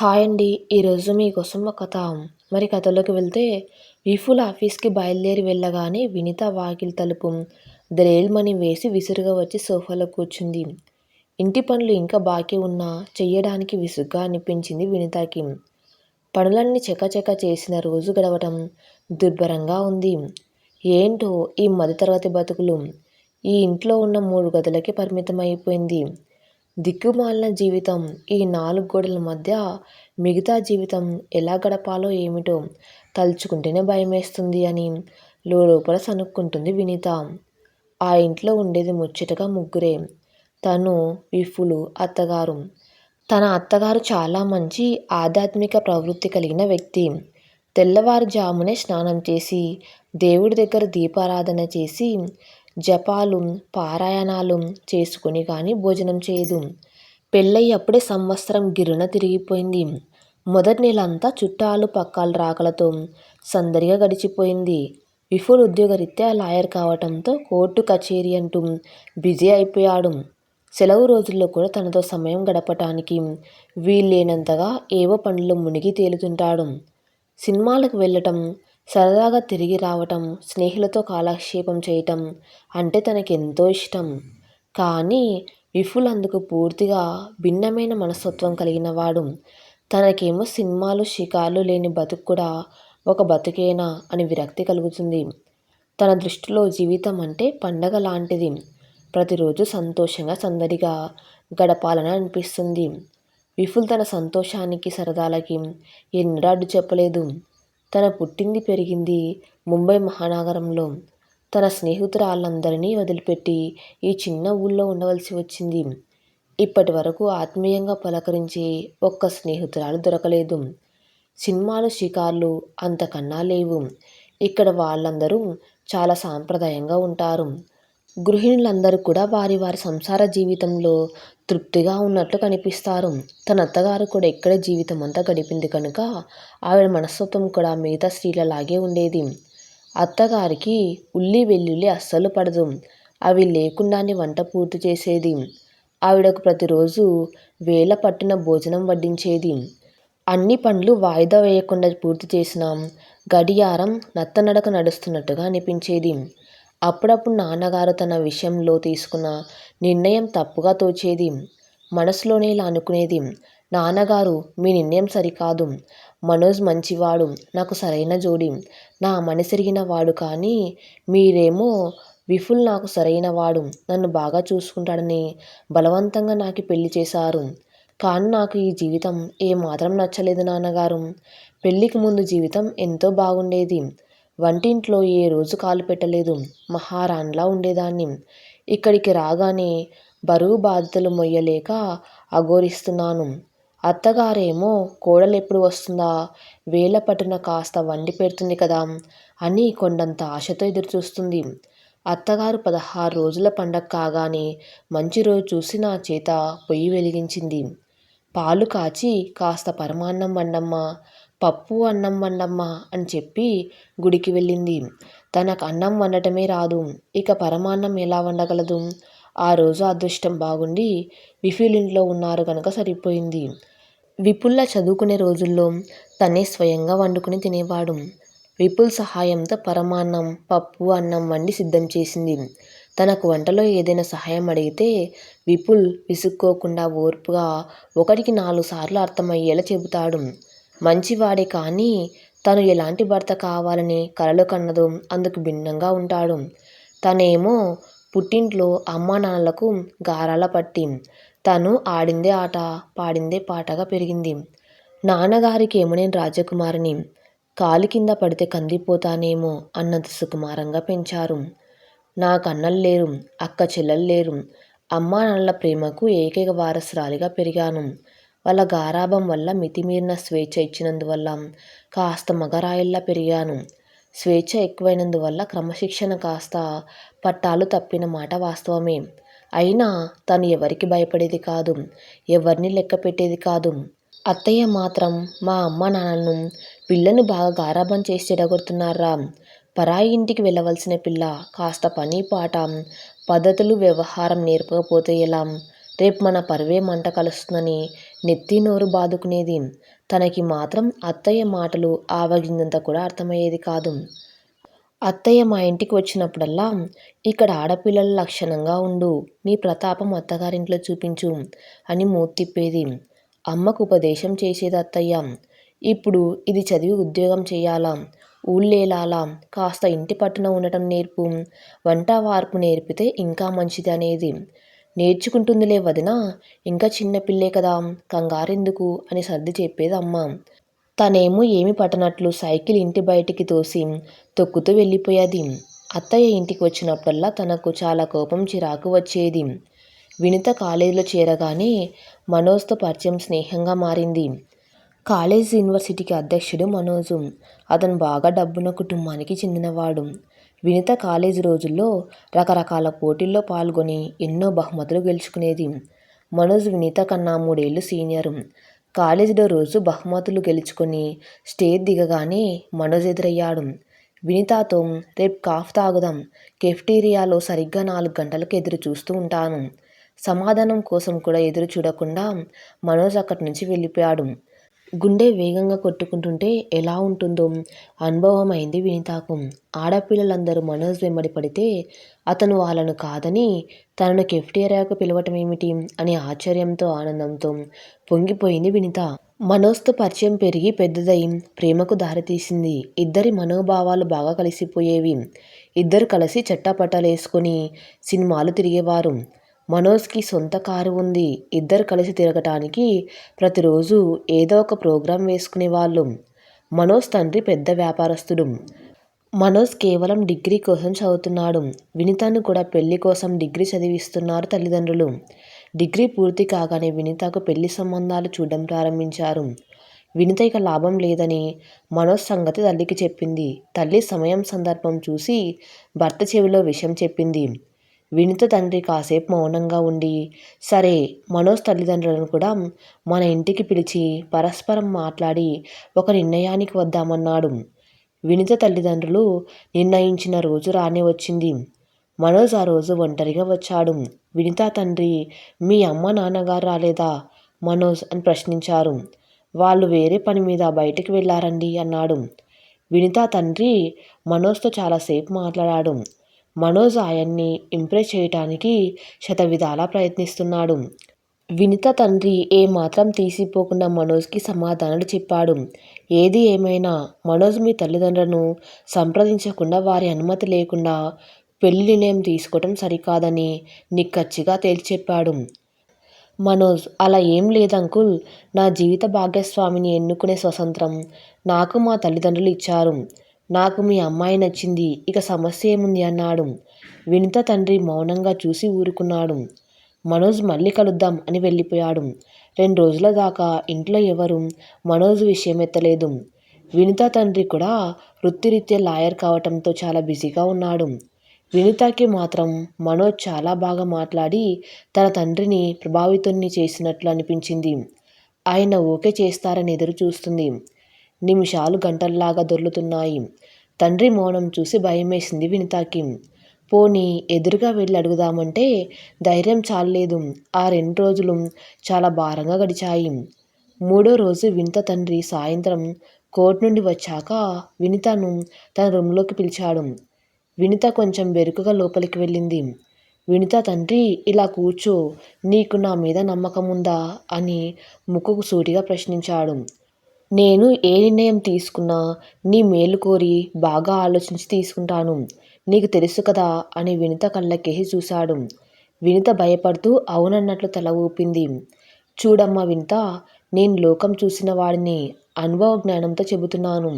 Hi అండి. ఈరోజు మీకోసం ఒక కథ. మరి కథలోకి వెళ్తే విఫుల్ ఆఫీస్కి బయలుదేరి వెళ్ళగానే వినిత వాకిలి తలుపు ద్రేల్మని వేసి విసురుగా వచ్చి సోఫాలో కూర్చుంది. ఇంటి పనులు ఇంకా బాకీ ఉన్నా చెయ్యడానికి విసుగ్గా అనిపించింది వినితకి. పనులన్నీ చకచక చేసిన రోజు గడవటం దుర్భరంగా ఉంది. ఏంటో ఈ మధ్యతరగతి బతుకులు. ఈ ఇంట్లో ఉన్న మూడు గదులకి పరిమితం అయిపోయింది దిక్కుమాలిన జీవితం ఈ నాలుగు గోడల మధ్య మిగతా జీవితం ఎలా గడపాలో ఏమిటో తలుచుకుంటేనే భయమేస్తుంది అని లోపల సనుక్కుంటుంది వినీత. ఆ ఇంట్లో ఉండేది ముచ్చటగా ముగ్గురే. తను విఫులు అత్తగారు. తన అత్తగారు చాలా మంచి ఆధ్యాత్మిక ప్రవృత్తి కలిగిన వ్యక్తి. తెల్లవారుజామునే స్నానం చేసి దేవుడి దగ్గర దీపారాధన చేసి జపాలు పారాయణాలు చేసుకుని కానీ భోజనం చేయదు పెళ్ళయ్యప్పుడే సంవత్సరం గిరున తిరిగిపోయింది. మొదటి నెల అంతా చుట్టాలు పక్కాలు రాకలతో సందడిగా గడిచిపోయింది. విఫుల్ ఉద్యోగరీత్యా లాయర్ కావటంతో కోర్టు కచేరీ అంటూ బిజీ అయిపోయాడు. సెలవు రోజుల్లో కూడా తనతో సమయం గడపటానికి వీల్లేనంతగా ఏవో పనులు మునిగి తేలుతుంటాడు. సినిమాలకు వెళ్ళటం సరదాగా తిరిగి రావటం స్నేహితులతో కాలక్షేపం చేయటం అంటే తనకెంతో ఇష్టం. కానీ విఫుల్ అందుకు పూర్తిగా భిన్నమైన మనస్తత్వం కలిగిన వాడు తనకేమో సినిమాలు షికార్లు లేని బతుకు కూడా ఒక బతుకేనా అని విరక్తి కలుగుతుంది. తన దృష్టిలో జీవితం అంటే పండగ లాంటిది. ప్రతిరోజు సంతోషంగా సందడిగా గడపాలని అనిపిస్తుంది. విఫుల్ తన సంతోషానికి సరదాలకి ఎన్నడాడు చెప్పలేదు. తన పుట్టింది పెరిగింది ముంబై మహానగరంలో. తన స్నేహితురాళ్ళందరినీ వదిలిపెట్టి ఈ చిన్న ఊళ్ళో ఉండవలసి వచ్చింది. ఇప్పటి వరకు ఆత్మీయంగా పలకరించి ఒక్క స్నేహితురాలు దొరకలేదు. సినిమాలు షికార్లు అంతకన్నా లేవు. ఇక్కడ వాళ్ళందరూ చాలా సాంప్రదాయంగా ఉంటారు. గృహిణులందరూ కూడా వారి వారి సంసార జీవితంలో తృప్తిగా ఉన్నట్లు కనిపిస్తారు. తన అత్తగారు కూడా ఇక్కడే జీవితం అంతా గడిపింది కనుక ఆవిడ మనస్తత్వం కూడా మిగతా స్త్రీలలాగే ఉండేది. అత్తగారికి ఉల్లి వెల్లుల్లి అస్సలు పడదు. అవి లేకుండానే వంట పూర్తి చేసేది. ఆవిడకు ప్రతిరోజు వేల పట్టిన భోజనం వడ్డించేది. అన్ని పనులు వాయిదా వేయకుండా పూర్తి చేసిన గడియారం నత్తనడక నడుస్తున్నట్టుగా అనిపించేది. అప్పుడప్పుడు నాన్నగారు తన విషయంలో తీసుకున్న నిర్ణయం తప్పుగా తోచేది మనసులోనే ఇలా అనుకునేది నాన్నగారు మీ నిర్ణయం సరికాదు. మనోజ్ మంచివాడు నాకు సరైన జోడి. నా మనసెరిగిన వాడు కానీ మీరేమో విఫుల్ నాకు సరైన వాడు. నన్ను బాగా చూసుకుంటాడని బలవంతంగా నాకు పెళ్ళి చేశారు. కానీ నాకు ఈ జీవితం ఏమాత్రం నచ్చలేదు నాన్నగారు. పెళ్ళికి ముందు జీవితం ఎంతో బాగుండేది. వంటింట్లో ఏ రోజు కాలు పెట్టలేదు. మహారాణిలా ఉండేదాన్ని. ఇక్కడికి రాగానే బరువు బాధ్యతలు మొయ్యలేక అఘోరిస్తున్నాను. అత్తగారేమో కోడలు ఎప్పుడు వస్తుందా? వేల పట్టున కాస్త వండి పెడుతుంది కదా అని కొండంత ఆశతో ఎదురుచూస్తుంది. అత్తగారు పదహారు రోజుల పండగ కాగానే మంచి రోజు చూసి నా చేత పొయ్యి వెలిగించింది. పాలు కాచి కాస్త పరమాన్నం వండమ్మా. పప్పు అన్నం వండమ్మా అని చెప్పి గుడికి వెళ్ళింది. తనకు అన్నం వండటమే రాదు. ఇక పరమాన్నం ఎలా వండగలదు? ఆ రోజు అదృష్టం బాగుండి విఫిల్ ఇంట్లో ఉన్నారు కనుక సరిపోయింది. విపుల్ల చదువుకునే రోజుల్లో తనే స్వయంగా వండుకుని తినేవాడు. విపుల్ సహాయంతో పరమాన్నం పప్పు అన్నం వండి సిద్ధం చేసింది. తనకు వంటలో ఏదైనా సహాయం అడిగితే విపుల్ విసుక్కోకుండా ఓర్పుగా ఒకటికి నాలుగు సార్లు అర్థమయ్యేలా చెబుతాడు. మంచివాడే కానీ తను ఎలాంటి భర్త కావాలని కలలు కన్నదో. అందుకు భిన్నంగా ఉంటాడు. తనేమో పుట్టింట్లో అమ్మా నాన్నలకు గారాల పట్టి. తను ఆడిందే ఆట పాడిందే పాటగా పెరిగింది. నాన్నగారికి నేను రాజకుమారిని. కాలి కింద పడితే కందిపోతానేమో అన్నంత సుకుమారంగా పెంచారు. నాకన్నలు లేరు అక్క చెల్లెలు లేరు. అమ్మా నాన్నల ప్రేమకు ఏకైక వారసురాలిగా పెరిగాను. వాళ్ళ గారాబం వల్ల మితిమీరిన స్వేచ్ఛ ఇచ్చినందువల్ల కాస్త మగరాయిల్లా పెరిగాను. స్వేచ్ఛ ఎక్కువైనందువల్ల క్రమశిక్షణ కాస్త పట్టాలు తప్పిన మాట వాస్తవమే. అయినా తను ఎవరికి భయపడేది కాదు ఎవరిని లెక్క పెట్టేది కాదు. అత్తయ్య మాత్రం మా అమ్మ నాన్నను పిల్లని బాగా గారాబం చేసి చెడగొడుతున్నారా? పరాయి ఇంటికి వెళ్ళవలసిన పిల్ల కాస్త పని పాట పద్ధతులు వ్యవహారం నేర్పకపోతే ఎలా? రేపు మన పరువే మంట కలుస్తుందని నెత్తి నోరు బాదుకునేది? తనకి మాత్రం అత్తయ్య మాటలు ఆవగిందంత కూడా అర్థమయ్యేది కాదు. అత్తయ్య మా ఇంటికి వచ్చినప్పుడల్లా ఇక్కడ ఆడపిల్లల లక్షణంగా ఉండు నీ ప్రతాపం అత్తగారింట్లో చూపించు అని మూతిప్పేది తిప్పేది. అమ్మకు ఉపదేశం చేసేది అత్తయ్య ఇప్పుడు ఇది చదివి ఉద్యోగం చేయాలా? ఊళ్ళేలాలా? కాస్త ఇంటి పట్టున ఉండటం నేర్పు. వంట వార్పు నేర్పితే ఇంకా మంచిది అనేది నేర్చుకుంటుందిలే వదిన. ఇంకా చిన్నపిల్లే కదా. కంగారెందుకు? అని సర్ది చెప్పేది అమ్మ. తనేమో ఏమి పట్టనట్లు సైకిల్ ఇంటి బయటికి తోసి తొక్కుతూ వెళ్ళిపోయేది. అత్తయ్య ఇంటికి వచ్చినప్పుడల్లా తనకు చాలా కోపం చిరాకు వచ్చేది. వినిత కాలేజీలో చేరగానే మనోజ్తో పరిచయం స్నేహంగా మారింది. కాలేజ్ యూనివర్సిటీకి అధ్యక్షుడు మనోజు. అతను బాగా డబ్బున్న కుటుంబానికి చెందినవాడు. వినిత కాలేజీ రోజుల్లో రకరకాల పోటీల్లో పాల్గొని ఎన్నో బహుమతులు గెలుచుకునేది. మనోజ్ వినీత కన్నా మూడేళ్ళు సీనియర్. కాలేజీలో రోజు బహుమతులు గెలుచుకొని స్టేజ్ దిగగానే మనోజ్ ఎదురయ్యాడు. వినితాతో రేపు కాఫ్ తాగుదాం కెఫ్టీరియాలో సరిగ్గా నాలుగు గంటలకు ఎదురు చూస్తూ ఉంటాను. సమాధానం కోసం కూడా ఎదురు చూడకుండా మనోజ్ అక్కడి నుంచి వెళ్ళిపోయాడు. గుండె వేగంగా కొట్టుకుంటుంటే ఎలా ఉంటుందో అనుభవం అయింది వినితాకు. ఆడపిల్లలందరూ మనోజ్ వెంబడి పడితే అతను వాళ్ళను కాదని తనను కెఫ్టేరియాకు పిలవటం ఏమిటి అని ఆశ్చర్యంతో ఆనందంతో పొంగిపోయింది వినిత. మనోజ్తో పరిచయం పెరిగి పెద్దదై ప్రేమకు దారితీసింది. ఇద్దరి మనోభావాలు బాగా కలిసిపోయేవి. ఇద్దరు కలిసి చట్టాపట్టాలేసుకొని సినిమాలు తిరిగేవారు. మనోజ్కి సొంత కారు ఉంది. ఇద్దరు కలిసి తిరగటానికి ప్రతిరోజు ఏదో ఒక ప్రోగ్రాం వేసుకునేవాళ్ళు మనోజ్ తండ్రి పెద్ద వ్యాపారస్తుడు. మనోజ్ కేవలం డిగ్రీ కోసం చదువుతున్నాడు. వినితను కూడా పెళ్ళి కోసం డిగ్రీ చదివిస్తున్నారు తల్లిదండ్రులు. డిగ్రీ పూర్తి కాగానే వినితకు పెళ్ళి సంబంధాలు చూడడం ప్రారంభించారు. వినిత ఇక లాభం లేదని మనోజ్ సంగతి తల్లికి చెప్పింది. తల్లి సమయం సందర్భం చూసి భర్త చెవిలో విషయం చెప్పింది. వినిత తండ్రి కాసేపు మౌనంగా ఉండి సరే మనోజ్ తల్లిదండ్రులను కూడా మన ఇంటికి పిలిచి పరస్పరం మాట్లాడి ఒక నిర్ణయానికి వద్దామన్నాడు. వినిత తల్లిదండ్రులు నిర్ణయించిన రోజు రానే వచ్చింది. మనోజ్ ఆ రోజు ఒంటరిగా వచ్చాడు. వినిత తండ్రి మీ అమ్మ నాన్నగారు రాలేదా మనోజ్ అని ప్రశ్నించారు. వాళ్ళు వేరే పని మీద బయటికి వెళ్ళారండి అన్నాడు. వినిత తండ్రి మనోజ్తో చాలాసేపు మాట్లాడాడు. మనోజ్ ఆయన్ని ఇంప్రెస్ చేయటానికి శతవిధాలా ప్రయత్నిస్తున్నాడు. వినిత తండ్రి ఏమాత్రం తీసిపోకుండా మనోజ్కి సమాధానాలు చెప్పాడు. ఏది ఏమైనా మనోజ్ మీ తల్లిదండ్రులను సంప్రదించకుండా వారి అనుమతి లేకుండా పెళ్ళి నిర్ణయం తీసుకోవటం సరికాదని నిక్కచ్చిగా తేల్చెప్పాడు. మనోజ్ అలా ఏం లేదంకుల్ నా జీవిత భాగస్వామిని ఎన్నుకునే స్వతంత్రం నాకు మా తల్లిదండ్రులు ఇచ్చారు. నాకు మీ అమ్మాయి నచ్చింది ఇక సమస్య ఏముంది అన్నాడు. వినిత తండ్రి మౌనంగా చూసి ఊరుకున్నాడు. మనోజ్ మళ్ళీ కలుద్దాం అని వెళ్ళిపోయాడు. రెండు రోజుల దాకా ఇంట్లో ఎవరు మనోజ్ విషయం ఎత్తలేదు. వినిత తండ్రి కూడా వృత్తిరీత్యా లాయర్ కావటంతో చాలా బిజీగా ఉన్నాడు. వినితకి మాత్రం మనోజ్ చాలా బాగా మాట్లాడి తన తండ్రిని ప్రభావితుణ్ణి చేసినట్లు అనిపించింది. ఆయన ఓకే చేస్తారని ఎదురు చూస్తుంది నిమిషాలు గంటల్లాగా దొర్లుతున్నాయి. తండ్రి మౌనం చూసి భయమేసింది వినితాకి. పోనీ ఎదురుగా వెళ్ళి అడుగుదామంటే ధైర్యం చాలలేదు. ఆ రెండు రోజులు చాలా భారంగా గడిచాయి. మూడో రోజు వినిత తండ్రి సాయంత్రం కోర్టు నుండి వచ్చాక వినితను తన రూమ్లోకి పిలిచాడు. వినిత కొంచెం బెరుకుగా లోపలికి వెళ్ళింది. వినిత తండ్రి ఇలా కూర్చో. నీకు నా మీద నమ్మకం ఉందా? అని ముక్కుకు సూటిగా ప్రశ్నించాడు. నేను ఏ నిర్ణయం తీసుకున్నా నీ మేలు కోరి బాగా ఆలోచించి తీసుకుంటాను. నీకు తెలుసు కదా అని వినిత కళ్ళకేసి చూశాడు. వినిత భయపడుతూ అవునన్నట్లు తల ఊపింది. చూడమ్మా వినిత నేను లోకం చూసిన వాడిని అనుభవ జ్ఞానంతో చెబుతున్నాను.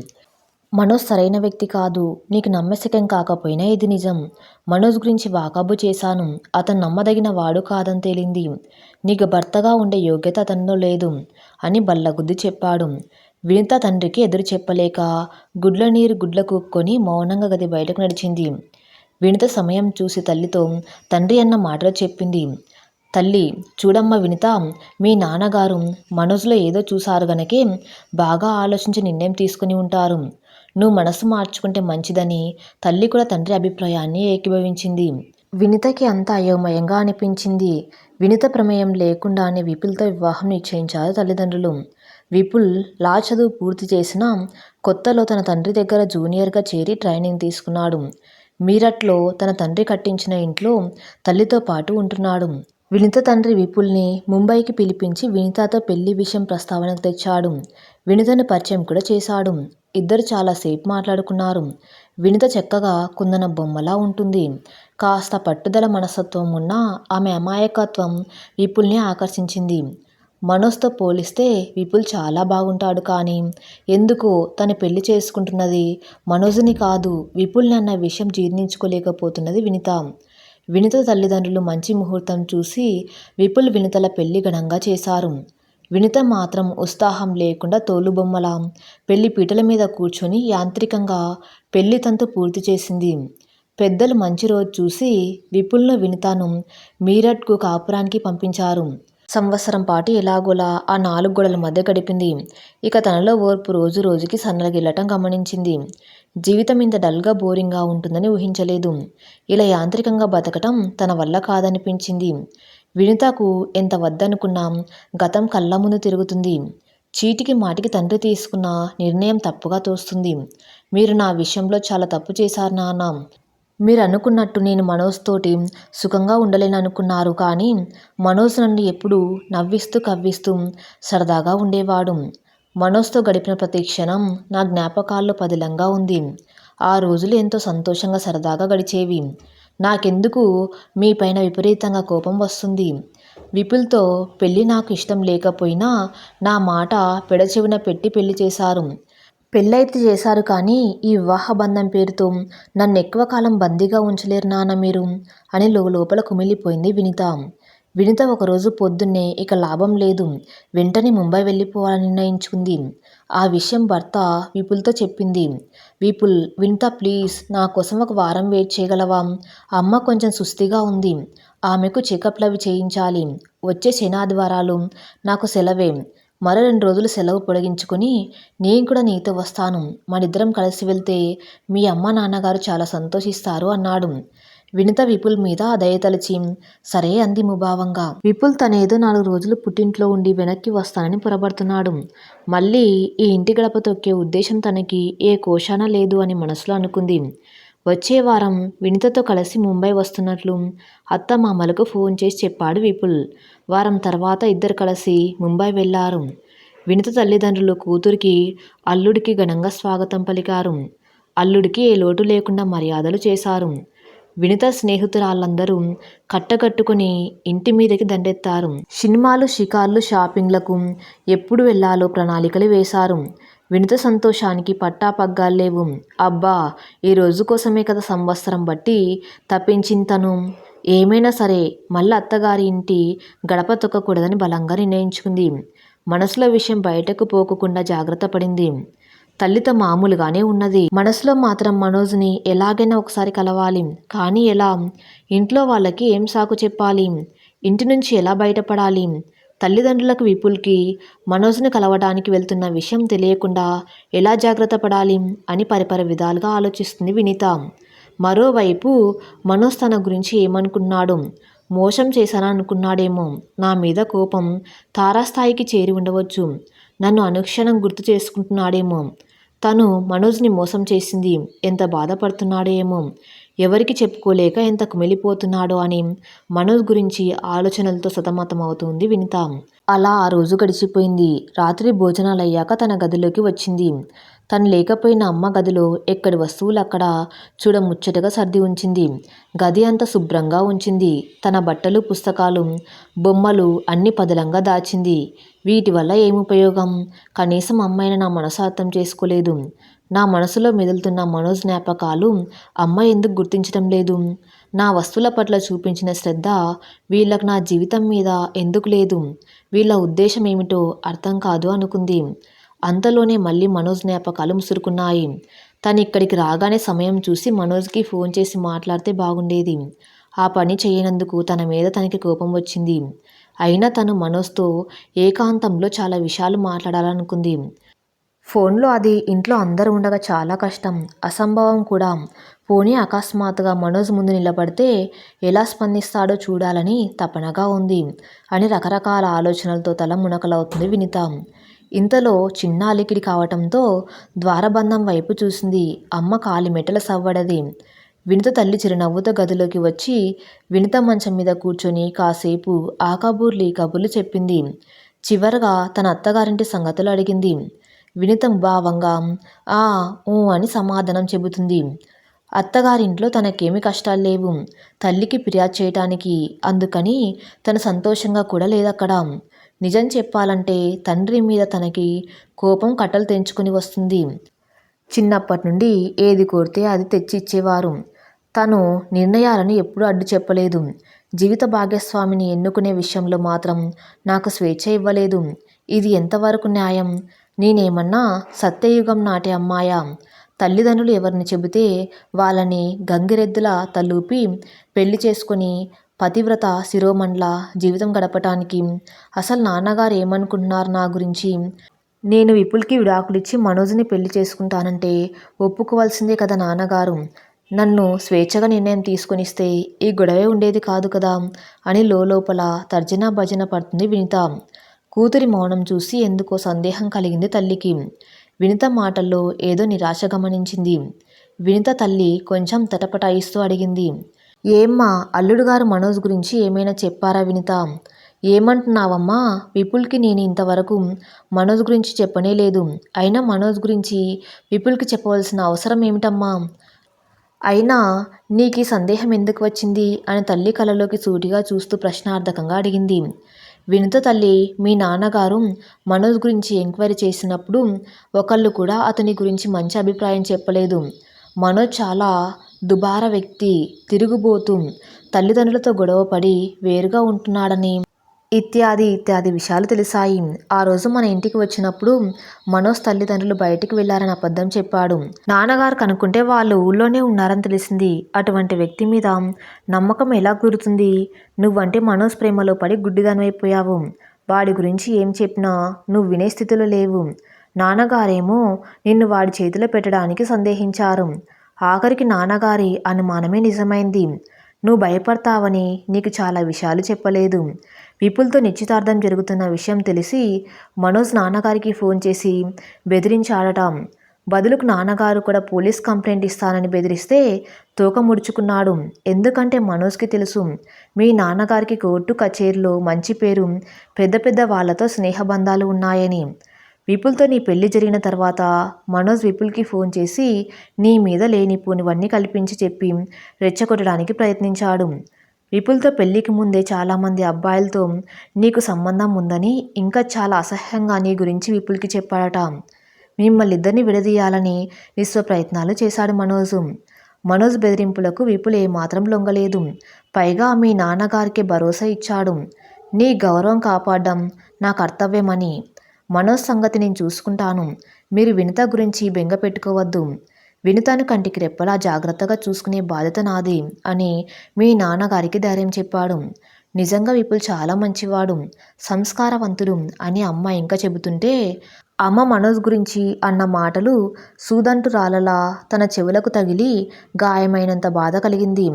మనోజ్ సరైన వ్యక్తి కాదు. నీకు నమ్మశకం కాకపోయినా ఇది నిజం. మనోజ్ గురించి వాకబు చేశాను. అతను నమ్మదగిన వాడు కాదని తేలింది. నీకు భర్తగా ఉండే యోగ్యత అతనిలో లేదు అని బల్లగుద్ది చెప్పాడు. వినిత తండ్రికి ఎదురు చెప్పలేక గుడ్ల నీరు గుడ్ల కూక్కొని మౌనంగా గది బయటకు నడిచింది. వినిత సమయం చూసి తల్లితో తండ్రి అన్న మాటలు చెప్పింది. తల్లి చూడమ్మ వినిత మీ నాన్నగారు మనోజ్లో ఏదో చూశారు గనకే బాగా ఆలోచించి నిర్ణయం తీసుకుని ఉంటారు. నువ్వు మనసు మార్చుకుంటే మంచిదని తల్లి కూడా తండ్రి అభిప్రాయాన్ని ఏకీభవించింది వినితకి అంతా అయోమయంగా అనిపించింది. వినిత ప్రమేయం లేకుండానే విపుల్తో వివాహం నిశ్చయించారు తల్లిదండ్రులు. విపుల్ లా చదువు పూర్తి చేసిన కొత్తలో తన తండ్రి దగ్గర జూనియర్గా చేరి ట్రైనింగ్ తీసుకున్నాడు. మీరట్లో తన తండ్రి కట్టించిన ఇంట్లో తల్లితో పాటు ఉంటున్నాడు. వినిత తండ్రి విపుల్ని ముంబైకి పిలిపించి వినితతో పెళ్ళి విషయం ప్రస్తావనకు తెచ్చాడు. వినితను పరిచయం కూడా చేశాడు. ఇద్దరు చాలాసేపు మాట్లాడుకున్నారు. వినిత చక్కగా కుందన బొమ్మలా ఉంటుంది. కాస్త పట్టుదల మనస్తత్వం ఉన్న ఆమె అమాయకత్వం విపుల్ని ఆకర్షించింది. మనోజ్తో పోలిస్తే విపుల్ చాలా బాగుంటాడు కానీ ఎందుకో తను పెళ్ళి చేసుకుంటున్నది మనోజ్ని కాదు విపుల్ని అన్న విషయం జీర్ణించుకోలేకపోతున్నది వినిత. వినిత తల్లిదండ్రులు మంచి ముహూర్తం చూసి విపుల్ వినితల పెళ్ళి ఘనంగా చేశారు. వినిత మాత్రం ఉత్సాహం లేకుండా తోలుబొమ్మల పెళ్ళి పీటల మీద కూర్చొని యాంత్రికంగా పెళ్ళి తంతు పూర్తి చేసింది. పెద్దలు మంచి రోజు చూసి విపుల్ను వినితాను మీరట్కు కాపురానికి పంపించారు. సంవత్సరం పాటు ఎలాగోలా ఆ నాలుగు గోడల మధ్య గడిపింది. ఇక తనలో ఓర్పు రోజు రోజుకి సన్నలగిల్లటం గమనించింది. జీవితం ఇంత డల్గా బోరింగ్గా ఉంటుందని ఊహించలేదు. ఇలా యాంత్రికంగా బతకటం తన వల్ల కాదనిపించింది. వినితకు ఎంత వద్దనుకున్నా గతం కళ్ళముందు తిరుగుతుంది. చీటికి మాటికి తండ్రి తీసుకున్న నిర్ణయం తప్పుగా తోస్తుంది. మీరు నా విషయంలో చాలా తప్పు చేశారు మీరు అనుకున్నట్టు నేను మనోజ్తోటి సుఖంగా ఉండలేననుకున్నారు కానీ మనోజ్ నన్ను ఎప్పుడూ నవ్విస్తూ కవ్విస్తూ సరదాగా ఉండేవాడు. మనోజ్తో గడిపిన ప్రతి క్షణం నా జ్ఞాపకాల్లో పదిలంగా ఉంది. ఆ రోజులు ఎంతో సంతోషంగా సరదాగా గడిచేవి. నాకెందుకు మీపైన విపరీతంగా కోపం వస్తుంది. విపుల్తో పెళ్ళి నాకు ఇష్టం లేకపోయినా నా మాట పెడచెవిన పెట్టి పెళ్ళి చేశారు. పెళ్ళైతే చేశారు కానీ ఈ వివాహ బంధం పేరుతో నన్ను ఎక్కువ కాలం బందీగా ఉంచలేరు నాన్న మీరు అని లోపల కుమిలిపోయింది వినిత. వినిత ఒకరోజు పొద్దున్నే ఇక లాభం లేదు వెంటనే ముంబై వెళ్ళిపోవాలని నిర్ణయించుకుంది. ఆ విషయం భర్త విపుల్తో చెప్పింది. విపుల్ వినిత ప్లీజ్ నా కోసం ఒక వారం వెయిట్ చేయగలవా? అమ్మ కొంచెం సుస్థిగా ఉంది. ఆమెకు చెకప్లు అవి చేయించాలి. వచ్చే శనాదివారాలు నాకు సెలవే. మరో రెండు రోజులు సెలవు పొడిగించుకుని నేను కూడా నీతో వస్తాను. మనిద్దరం కలిసి వెళ్తే మీ అమ్మా నాన్నగారు చాలా సంతోషిస్తారు అన్నాడు. వినిత విపుల్ మీద దయతలచి సరే అంది ముభావంగా. విపుల్ తనేదో నాలుగు రోజులు పుట్టింట్లో ఉండి వెనక్కి వస్తానని పొరబడుతున్నాడు. మళ్ళీ ఈ ఇంటి గడప తొక్కే ఉద్దేశం తనకి ఏ కోశాన లేదు అని మనసులో అనుకుంది. వచ్చే వారం వినితతో కలిసి ముంబై వస్తున్నట్లు అత్త మామలకు ఫోన్ చేసి చెప్పాడు విపుల్. వారం తర్వాత ఇద్దరు కలిసి ముంబై వెళ్ళారు. వినిత తల్లిదండ్రులు కూతురికి అల్లుడికి ఘనంగా స్వాగతం పలికారు. అల్లుడికి ఏ లోటు లేకుండా మర్యాదలు చేశారు. వినిత స్నేహితురాళ్ళందరూ కట్టకట్టుకుని ఇంటి మీదకి దండెత్తారు. సినిమాలు షికార్లు షాపింగ్లకు ఎప్పుడు వెళ్ళాలో ప్రణాళికలు వేశారు. వినిత సంతోషానికి పట్టాపగ్గాల్లేవు. అబ్బా ఈ రోజు కోసమే కదా సంవత్సరం బట్టి తపించింతను. ఏమైనా సరే మళ్ళీ అత్తగారి ఇంటి గడప తొక్కకూడదని బలంగా నిర్ణయించుకుంది. మనసులో విషయం బయటకు పోకుండా జాగ్రత్త పడింది. తల్లితో మామూలుగానే ఉన్నది. మనసులో మాత్రం మనోజ్ని ఎలాగైనా ఒకసారి కలవాలి. కానీ ఎలా? ఇంట్లో వాళ్ళకి ఏం సాకు చెప్పాలి? ఇంటి నుంచి ఎలా బయటపడాలి? తల్లిదండ్రులకు విపుల్కి మనోజ్ని కలవడానికి వెళ్తున్న విషయం తెలియకుండా ఎలా జాగ్రత్త పడాలి? అని పరిపర విధాలుగా ఆలోచిస్తుంది వినీత మరోవైపు మనోజ్ తన గురించి ఏమనుకున్నాడు? మోసం చేశాననుకున్నాడేమో! నా మీద కోపం తారాస్థాయికి చేరి ఉండవచ్చు. నన్ను అనుక్షణం గుర్తు చేసుకుంటున్నాడేమో! తను మనోజ్ని మోసం చేసింది ఎంత బాధపడుతున్నాడో ఏమో! ఎవరికి చెప్పుకోలేక ఎంత కుమిలిపోతున్నాడో అని మనోజ్ గురించి ఆలోచనలతో సతమతమవుతుంది వినిత. అలా ఆ రోజు గడిచిపోయింది. రాత్రి భోజనాలయ్యాక తన గదిలోకి వచ్చింది. తను లేకపోయిన అమ్మ గదిలో ఎక్కడి వస్తువులు అక్కడ చూడముచ్చటగా సర్ది ఉంచింది. గది అంత శుభ్రంగా ఉంచింది. తన బట్టలు, పుస్తకాలు, బొమ్మలు అన్ని పదలంగా దాచింది. వీటి వల్ల ఏముపయోగం? కనీసం అమ్మాయిని నా మనసు అర్థం చేసుకోలేదు. నా మనసులో మెదులుతున్న మనోజ్ జ్ఞాపకాలు అమ్మ ఎందుకు గుర్తించడం లేదు? నా వస్తువుల పట్ల చూపించిన శ్రద్ధ వీళ్ళకు నా జీవితం మీద ఎందుకు లేదు? వీళ్ళ ఉద్దేశం ఏమిటో అర్థం కాదు అనుకుంది. అంతలోనే మళ్ళీ మనోజ్ జ్ఞాపకాలు ముసురుకున్నాయి. తను ఇక్కడికి రాగానే సమయం చూసి మనోజ్కి ఫోన్ చేసి మాట్లాడితే బాగుండేది. ఆ పని చేయనందుకు తన మీద తనకి కోపం వచ్చింది. అయినా తను మనోజ్తో ఏకాంతంలో చాలా విషయాలు మాట్లాడాలనుకుంది. ఫోన్లో అది ఇంట్లో అందరూ ఉండగా చాలా కష్టం అసంభవం కూడా. పోనీ అకస్మాత్తుగా మనోజ్ ముందు నిలబడితే ఎలా స్పందిస్తాడో చూడాలని తపనగా ఉంది అని రకరకాల ఆలోచనలతో తల మునకలవుతుంది వినిత. ఇంతలో చిన్న అలికిడి కావటంతో ద్వారబంధం వైపు చూసింది. అమ్మ కాలి మెటల సవ్వడది. వినిత తల్లి చిరునవ్వుతో గదిలోకి వచ్చి వినిత మంచం మీద కూర్చొని కాసేపు ఆ కబూర్లు కబుర్లు చెప్పింది. చివరగా తన అత్తగారింటి సంగతులు అడిగింది. వినిత భావంగా ఆ ఊ అని సమాధానం చెబుతుంది. అత్తగారింట్లో తనకేమి కష్టాలు లేవు. తల్లికి ఫిర్యాదు చేయటానికి అందుకని తను సంతోషంగా కూడా లేదక్కడ. నిజం చెప్పాలంటే తండ్రి మీద తనకి కోపం కట్టలు తెంచుకుని వస్తుంది. చిన్నప్పటి నుండి ఏది కోరితే అది తెచ్చిచ్చేవారు. తను నిర్ణయాలను ఎప్పుడూ అడ్డు చెప్పలేదు. జీవిత భాగస్వామిని ఎన్నుకునే విషయంలో మాత్రం నాకు స్వేచ్ఛ ఇవ్వలేదు. ఇది ఎంతవరకు న్యాయం? నేనేమన్నా సత్యయుగం నాటి అమ్మాయా? తల్లిదండ్రులు ఎవరిని చెబితే వాళ్ళని గంగిరెద్దుల తలూపి పెళ్ళి చేసుకొని పతివ్రత శిరోమండ్ల జీవితం గడపటానికి అసలు నాన్నగారు ఏమనుకుంటున్నారు నా గురించి? నేను విపుల్కి విడాకులిచ్చి మనోజ్ని పెళ్ళి చేసుకుంటానంటే ఒప్పుకోవాల్సిందే కదా నాన్నగారు. నన్ను స్వేచ్ఛగా నిర్ణయం తీసుకొనిస్తే ఈ గొడవే ఉండేది కాదు కదా అని లోపల తర్జన భజన పడుతుంది వినిత. కూతురి మౌనం చూసి ఎందుకో సందేహం కలిగింది తల్లికి. వినిత మాటల్లో ఏదో నిరాశ గమనించింది. వినిత తల్లి కొంచెం తటపటాయిస్తూ అడిగింది. ఏమ్మా అల్లుడు గారు మనోజ్ గురించి ఏమైనా చెప్పారా వినిత? ఏమంటున్నావమ్మా? విపుల్కి నేను ఇంతవరకు మనోజ్ గురించి చెప్పనే లేదు. అయినా మనోజ్ గురించి విపుల్కి చెప్పవలసిన అవసరం ఏమిటమ్మా? అయినా నీకు సందేహం ఎందుకు వచ్చింది? అని తల్లి కళ్ళలోకి సూటిగా చూస్తూ ప్రశ్నార్థకంగా అడిగింది. వినుత తల్లి మీ నాన్నగారు మనోజ్ గురించి ఎంక్వైరీ చేసినప్పుడు ఒకళ్ళు కూడా అతని గురించి మంచి అభిప్రాయం చెప్పలేదు. మనోజ్ చాలా దుబార వ్యక్తి తిరుగుబోతూ తల్లిదండ్రులతో గొడవపడి వేరుగా ఉంటున్నాడని ఇత్యాది ఇత్యాది విషయాలు తెలిసాయి. ఆ రోజు మన ఇంటికి వచ్చినప్పుడు మనోజ్ తల్లిదండ్రులు బయటికి వెళ్ళారని అబద్ధం చెప్పాడు. నాన్నగారు కనుక్కుంటే వాళ్ళు ఊళ్ళోనే ఉన్నారని తెలిసింది. అటువంటి వ్యక్తి మీద నమ్మకం ఎలా కుదురుతుంది నువ్వంటే మనోజ్ ప్రేమలో పడి గుడ్డిదానివైపోయావు వాడి గురించి ఏం చెప్పినా నువ్వు వినే స్థితిలో లేవు. నాన్నగారేమో నిన్ను వాడి చేతిలో పెట్టడానికి సందేహించారు. ఆఖరికి నాన్నగారి అనుమానమే నిజమైంది. నువ్వు భయపడతావని నీకు చాలా విషయాలు చెప్పలేదు. విపుల్తో నిశ్చితార్థం జరుగుతున్న విషయం తెలిసి మనోజ్ నాన్నగారికి ఫోన్ చేసి బెదిరించి ఆడటం బదులుకు నాన్నగారు కూడా పోలీస్ కంప్లైంట్ ఇస్తానని బెదిరిస్తే తోక ముడుచుకున్నాడు. ఎందుకంటే మనోజ్కి తెలుసు మీ నాన్నగారికి కోర్టు కచేరీలో మంచి పేరు పెద్ద పెద్ద వాళ్ళతో స్నేహబంధాలు ఉన్నాయని. విపుల్తో నీ పెళ్ళి జరిగిన తర్వాత మనోజ్ విపుల్కి ఫోన్ చేసి నీ మీద లేనిపోనివన్నీ కల్పించి చెప్పి రెచ్చగొట్టడానికి ప్రయత్నించాడు. విపుల్తో పెళ్ళికి ముందే చాలామంది అబ్బాయిలతో నీకు సంబంధం ఉందని ఇంకా చాలా అసహ్యంగా నీ గురించి విపుల్కి చెప్పాడట. మిమ్మల్ని ఇద్దరిని విడదీయాలని విశ్వ ప్రయత్నాలు చేశాడు మనోజు. మనోజ్ బెదిరింపులకు విపుల్ ఏమాత్రం లొంగలేదు. పైగా మీ నాన్నగారికి భరోసా ఇచ్చాడు. నీ గౌరవం కాపాడడం నా కర్తవ్యమని. మనోజ్ సంగతి నేను చూసుకుంటాను. మీరు వినత గురించి బెంగ పెట్టుకోవద్దు. వినుతాను కంటికి రెప్పలా జాగ్రత్తగా చూసుకునే బాధ్యత నాది అని మీ నాన్నగారికి ధైర్యం చెప్పాడు. నిజంగా విపుల్ చాలా మంచివాడు సంస్కారవంతుడు అని అమ్మ ఇంకా చెబుతుంటే అమ్మ మనోజ్ గురించి అన్న మాటలు సూదంటు రాలలా తన చెవులకు తగిలి గాయమైనంత బాధ కలిగింది.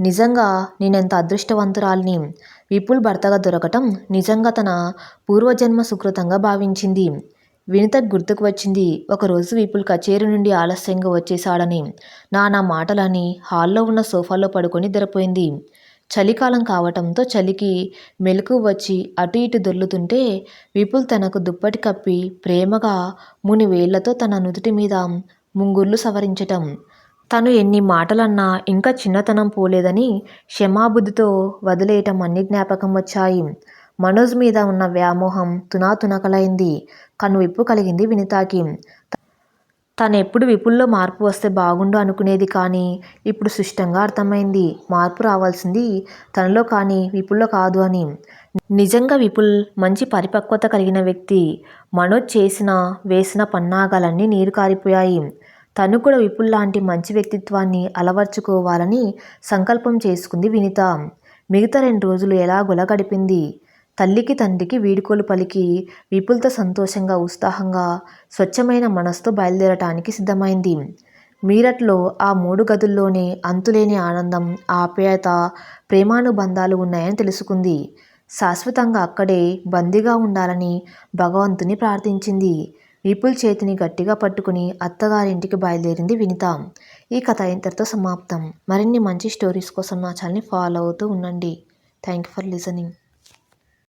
నిజంగా నేనెంత అదృష్టవంతురాలిని? విపుల్ భర్తగా దొరకటం నిజంగా తన పూర్వజన్మ సుకృతంగా భావించింది. వినిత గుర్తుకు వచ్చింది. ఒకరోజు విపుల్ కచేరీ నుండి ఆలస్యంగా వచ్చేశాడని. నానా మాటలని హాల్లో ఉన్న సోఫాలో పడుకొని నిద్రపోయింది. చలికాలం కావటంతో చలికి మెలకు వచ్చి అటు ఇటు దొర్లుతుంటే విపుల్ తనకు దుప్పటి కప్పి ప్రేమగా ముని వేళ్ళతో తన నుదుటి మీద ముంగుర్లు సవరించటం. తను ఎన్ని మాటలన్నా ఇంకా చిన్నతనం పోలేదని క్షమాబుద్ధితో వదిలేయటం అన్ని జ్ఞాపకం వచ్చాయి. మనోజ్ మీద ఉన్న వ్యామోహం తునాతునకలైంది. కనువిప్పు కలిగింది వినితాకి. తనెప్పుడు విపుల్లో మార్పు వస్తే బాగుండు అనుకునేది కానీ ఇప్పుడు సుష్టంగా అర్థమైంది. మార్పు రావాల్సింది తనలో కానీ విపుల్లో కాదు అని. నిజంగా విపుల్ మంచి పరిపక్వత కలిగిన వ్యక్తి. మనోజ్ చేసిన వేసిన పన్నాగాలన్నీ నీరు కారిపోయాయి. తను కూడా విపుల్ లాంటి మంచి వ్యక్తిత్వాన్ని అలవర్చుకోవాలని సంకల్పం చేసుకుంది వినిత. మిగతా రెండు రోజులు ఎలాగోలా గడిపింది. తల్లికి తండ్రికి వీడుకోలు పలికి విపుల్తో సంతోషంగా ఉత్సాహంగా స్వచ్ఛమైన మనస్తో బయలుదేరటానికి సిద్ధమైంది. మీరట్లో ఆ మూడు గదుల్లోనే అంతులేని ఆనందం ఆప్యాయత ప్రేమానుబంధాలు ఉన్నాయని తెలుసుకుంది. శాశ్వతంగా అక్కడే బందీగా ఉండాలని భగవంతుని ప్రార్థించింది. విపుల్ చేతిని గట్టిగా పట్టుకుని అత్తగారింటికి బయలుదేరింది వినిత. ఈ కథ ఇంతటితో సమాప్తం. మరిన్ని మంచి స్టోరీస్ కోసం నా ఛానల్ని ఫాలో అవుతూ ఉండండి. Thank you for listening